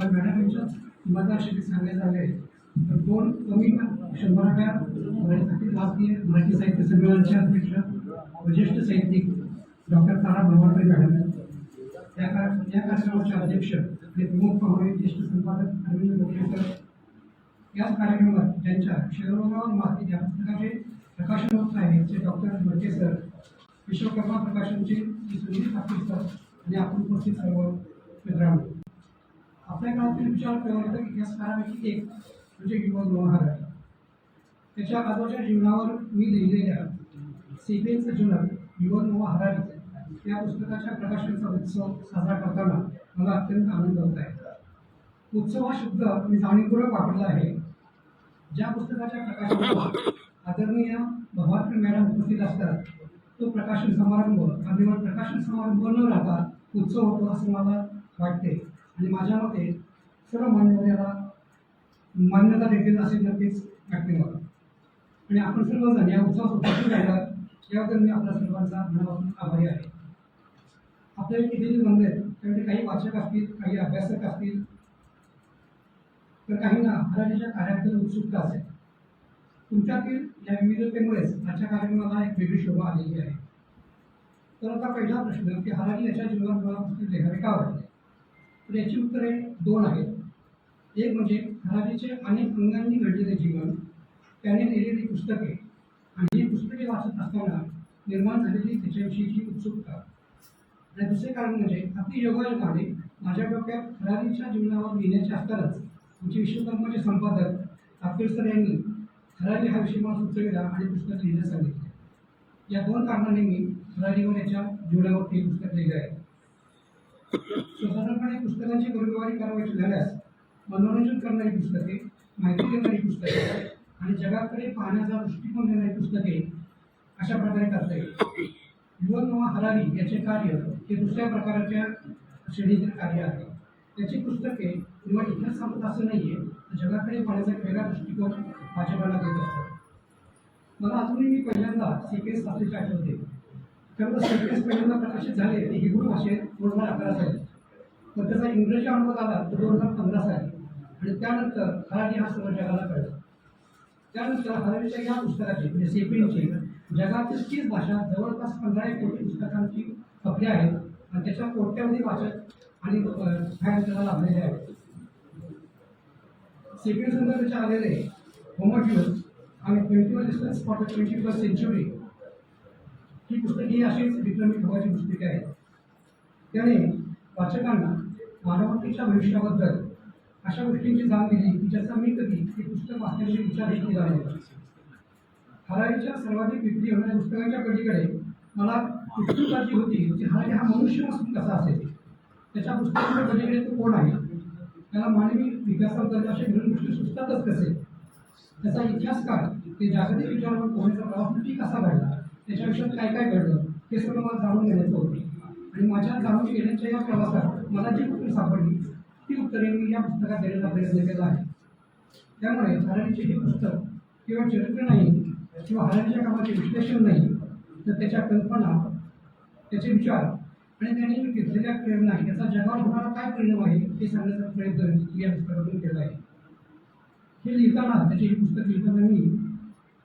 तर मॅडम यांच्या मतदारशैली सांगायचं झाले तर दोन कमी शंभराव्या अखिल भारतीय मराठी साहित्य संमेलनाचे अध्यक्ष व ज्येष्ठ साहित्यिक डॉक्टर तारा भवाडकर मॅडम. त्या का या कार्यक्रमाचे अध्यक्ष आणि प्रमुख पाहुणे ज्येष्ठ संपादक अरविंद लोकेकर याच कार्यक्रमात ज्यांच्या शिरोगावर माती या पुस्तकाचे प्रकाशन होत आहे. ते डॉक्टर मडके सर विश्वकर्मा प्रकाशनचे सुनील ठाकूर सर आणि आपण उपस्थित सर्व मित्रांनो. आपल्या काळातील विचार प्रवर्तक इतिहासकारापैकी एक म्हणजे युवक मनोहर आहे. त्याच्या आजोच्या जीवनावर मी लिहिलेल्या सीबीएनचं जनक युवन नोवा हरारीचे या पुस्तकाच्या प्रकाशनाचा उत्सव साजरा करताना मला अत्यंत आनंद होत आहे. उत्सव हा शब्द मी जाणीवपूर्वक वापरला आहे. ज्या पुस्तकाच्या प्रकाशनाला आदरणीय भवारकर मॅडम उपस्थित असतात तो प्रकाशन समारंभ आणि प्रकाशन समारंभ न राहता उत्सव होतो असं मला वाटते. आणि माझ्या मते सर्व मान्यवराला मान्यता देखील असेल नक्कीच वाटते मला आणि आपण सर्वजण या उत्सवात उपस्थित राहिलात याबद्दल मी आपल्या सर्वांचा मनापासून आभारी आहे. आपल्याला किती जमले त्यामध्ये काही वाचक असतील काही अभ्यासक असतील तर काहींना हरालीच्या कार्याबद्दल उत्सुकता असेल. तुमच्यातील या विविधतेमुळेच आजच्या कार्यक्रमाला एक वेगळी शोभा आलेली आहे. तर आता पहिला प्रश्न की हराली याच्या जीवनात मला पुस्तक का वाटते तर याची उत्तरे दोन आहेत. एक म्हणजे हरालीचे अनेक अंगांनी घडलेले जीवन त्याने लिहिलेली पुस्तके आणि ही पुस्तके वाचत असताना निर्माण झालेली त्याच्याविषयीची उत्सुकता. आणि दुसरे कारण म्हणजे अति योगायोगाने माझ्या डोक्यात हरालीच्या जीवनावर लिहिण्याचे असतानाच आमचे विश्वकर्माचे संपादक तापीर सर यांनी हराली हा विषय मला सुचविला आणि पुस्तक लिहिण्यास सांगितले. या दोन कारणांनी मी हरालीवर याच्या जीवनावरती हे पुस्तक लिहिले आहे. साधारणपणे पुस्तकांची क्रमवारी करावायची झाल्यास मनोरंजन करणारी पुस्तके माहिती देणारी पुस्तके आणि जगाकडे पाहण्याचा दृष्टिकोन देणारी पुस्तके अशा प्रकारे करता येईल. युवक नवा हरारी याचे कार्य हे दुसऱ्या प्रकारच्या श्रेणीतील कार्य आहे. त्याची पुस्तके किंवा इतिहास सांगत असं नाही आहे तर जगाकडे पाहण्याचा एक वेगळा दृष्टिकोन भाजपाला देत असतो मला अजूनही मी पहिल्यांदा सीकेस वाचल्याचे आठवते. खरं तर सीकेस पहिल्यांदा प्रकाशित झाले ते हिब्रू भाषेत दोन हजार अकरा साली. तर त्याचा इंग्रजी अनुवाद आला तो दोन हजार पंधरा साली. आणि त्यानंतर हरारी हा सर्व जगाला कळला. त्यानंतर हरारीच्या या पुस्तकाची म्हणजे सेपिनची जगातील तीस भाषा जवळपास पंधरा एक कोटी पुस्तकांची खपली आहेत आणि त्याच्या कोट्यावधी वाचक आणि फॅन त्याला लाभलेले आहेत. सेपिन संदर्भाचे आलेले होमोट्यूज आणि twenty one distance for the twenty first century. ही पुस्तके ही अशीच विक्रमी ठोकाची पुस्तके आहेत. त्याने वाचकांना मानवतेच्या भविष्याबद्दल अशा गोष्टींची जाण दिली की ज्याचा मी कधी हे पुस्तक वाचण्याचे विचार केला नाही. हरारीच्या सर्वाधिक विक्री होणाऱ्या पुस्तकांच्या पलीकडे मला उत्सुकता जी होती की हरारी हा मनुष्य नसून कसा असेल? त्याच्या पुस्तकाच्या पलीकडे तो कोण आहे? त्याला मानवी विकासाबद्दल अशा विविध गोष्टी सुचतातच कसे? त्याचा इतिहास काय? ते जागतिक विचारावर पोहण्याचा प्रवास नक्की कसा घडला त्याच्या आयुष्यात काय काय घडलं हे सगळं मला जाणून घेण्याचं होतं. आणि माझ्या जाणून घेण्याच्या या प्रवासात मला जी उत्तरं सापडली. ती उत्तरे मी या पुस्तकात देण्याचा प्रयत्न केला आहे त्यामुळे हरारीचे हे पुस्तक किंवा चरित्र नाही किंवा हरारीच्या कामाचे विश्लेषण नाही तर त्याच्या कल्पना त्याचे विचार आणि त्यांनी घेतलेल्या प्रेरणा याचा जगावर होणारा काय परिणाम आहे हे सांगण्याचा प्रयत्न या पुस्तकातून केला आहे. हे लिहिताना त्याचे हे पुस्तक लिहिताना मी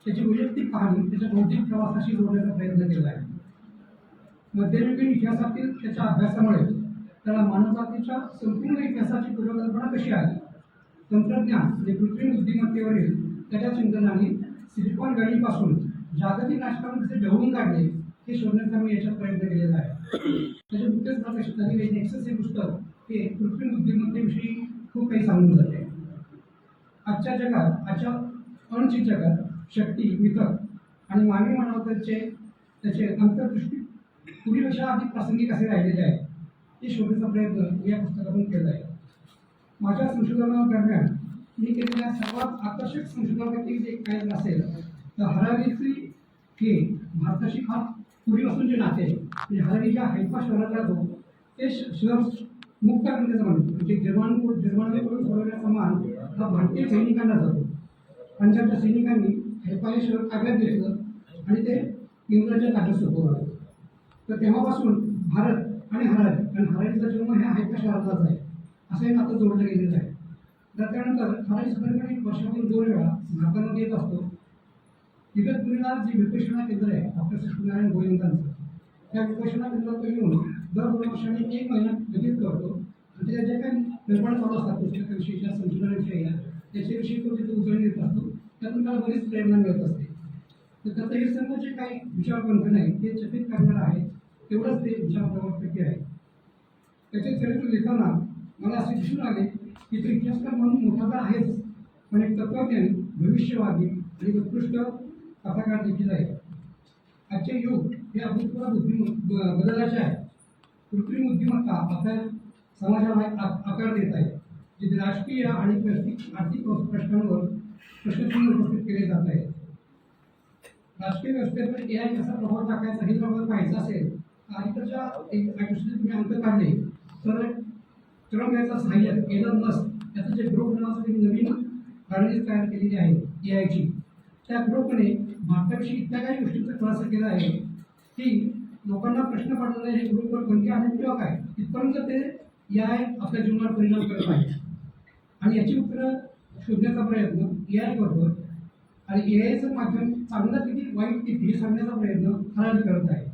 त्याची वैयक्तिक कहाणी त्याच्या बौद्धिक प्रवासाशी जोडण्याचा प्रयत्न केला आहे. मध्ययुगीन इतिहासातील त्याच्या अभ्यासामुळे त्याला मानवजातीच्या संपूर्ण इतिहासाची पूर्वकल्पना कशी आली? तंत्रज्ञान आणि कृत्रिम बुद्धिमत्तेवरील त्याच्या चिंतनाने सिलिकॉन गडीपासून जागतिक राजकारण कसे ढवळून काढले हे शोधण्याचा मी याच्यात प्रयत्न केलेला आहे. त्याचे नुकतेच प्रकाशित झालेले नेक्सस हे पुस्तक हे कृत्रिम बुद्धिमत्तेविषयी खूप काही सांगून जाते. आजच्या जगात आजच्या अणचित जगात शक्ती वितर आणि मानवी मानवतेचे त्याचे अंतर्दृष्टी. पूर्वीपेक्षा अधिक प्रासंगिक असे राहिलेले आहे हे शोधण्याचा प्रयत्न या पुस्तकातून केला आहे. माझ्या संशोधनादरम्यान मी केलेल्या सर्वात आकर्षक संशोधनापैकी जे काय असेल तर हरारीची हे भारताशी फार पूर्वीपासून जे नाते म्हणजे हरारीच्या हैफा शहरात जो ते श- शहर मुक्त करण्याचं म्हणतो म्हणजे जर्मन जर्मनकडून सोडवण्याचा मान हा भारतीय सैनिकांना जातो. पंजाबच्या सैनिकांनी हैफा शहर ताब्यात घेतलं आणि ते इंग्रजांच्या ताब्यात सोपवलं तर तेव्हापासून भारत आणि हरारी आणि हरारीचा जन्म ह्या हायका शहरातलाच आहे. असं हे नातं जोडलं गेलेलं आहे. तर त्यानंतर ठराविक सदरकडे वर्षातून दोन वेळा भारतामध्ये येत असतो. इगतपुरीला जे विपश्यना केंद्र आहे डॉक्टर सत्यनारायण गोविंदांचं त्या विपश्यना केंद्रात येऊन दर दोन वर्षांनी एक महिना व्यतीत करतो. आणि त्याच्या ज्या काही निर्माण चालू असतात पुस्तकाविषयीच्या संशोधनाविषयी या, त्याच्याविषयी तो तिथे उजळणी देत असतो. त्यातून बरीच प्रेरणा मिळत असते. तर त्याचं हे सर्व जे काही विचारबंधन आहे ते चकित करणारं आहे तेवढंच ते विचार प्रवर्तकी आहे. त्याचे चरित्र लिहिताना मला असे दिसून आले की तो इतिहासकार म्हणून मोठा तर आहेच पण एक तत्वज्ञानी भविष्यवादी आणि उत्कृष्ट कथाकार देखील आहे. आजचे युग हे अभूतपूर्व बुद्धिम बदलाचे आहे. कृत्रिम बुद्धिमत्ता आपल्या समाजाला आ- आकार देत आहे. जिथे राजकीय आणि आर्थिक प्रश्नांवर प्रश्नचिन्ह उपस्थित केले जात आहे राजकीय व्यवस्थेवर ए आय कसा प्रभाव टाकायचा हे जर आपल्याला पाहायचं असेल तर त्याच्या एक तुम्ही अंक काढले तर ट्रम्प याचा सहाय्यक एलन मस्क याचं जे ग्रुप नावाचं नवीन रणनीती तयार केलेली आहे ए आयची त्या ग्रुपने भारताविषयी इतक्या काही गोष्टींचा खुलासा केला आहे की लोकांना प्रश्न पडलेला हे ग्रुपवर कोणते आणि किंवा काय इथपर्यंत ते ए आय आपल्या जीवनावर परिणाम करत आहे आणि याची उत्तरं शोधण्याचा प्रयत्न ए आय आणि ए आयचं माध्यम चांगलं किती वाईट किती हे सांगण्याचा प्रयत्न हराडी करत आहे.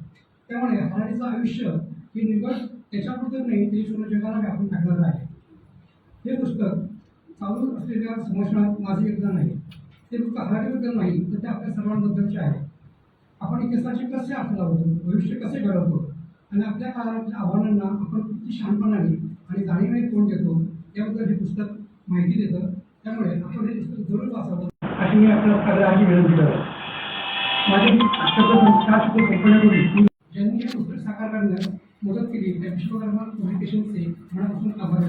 त्यामुळे हराडीचं आयुष्य हे निवड त्याच्यापुरतं नाही ते पूर्ण जगाला व्यापून टाकलेलं आहे. हे पुस्तक चालू असलेल्या संभाषणात माझे योगदान आहे. ते फक्त हराडीबद्दल नाही तर ते आपल्या सर्वांबद्दलचे आहे. आपण इतिहासाचे कसे अर्थ लावतो भविष्य कसे घडवतो आणि आपल्या काळातल्या आव्हानांना आपण किती शहाणपणाने आणि जाणीवेने तोंड देतो याबद्दल हे पुस्तक माहिती देतं. त्यामुळे आपण हे पुस्तक जरूर वाचावं. अशी मी आपल्या सगळ्यांची विनंती करतो माझी कंपन्याकडून ज्यांनी हे पुस्तक साकार करण्यास मदत केली त्या विश्वकर्मा कम्युनिकेशनचे मनापासून आभार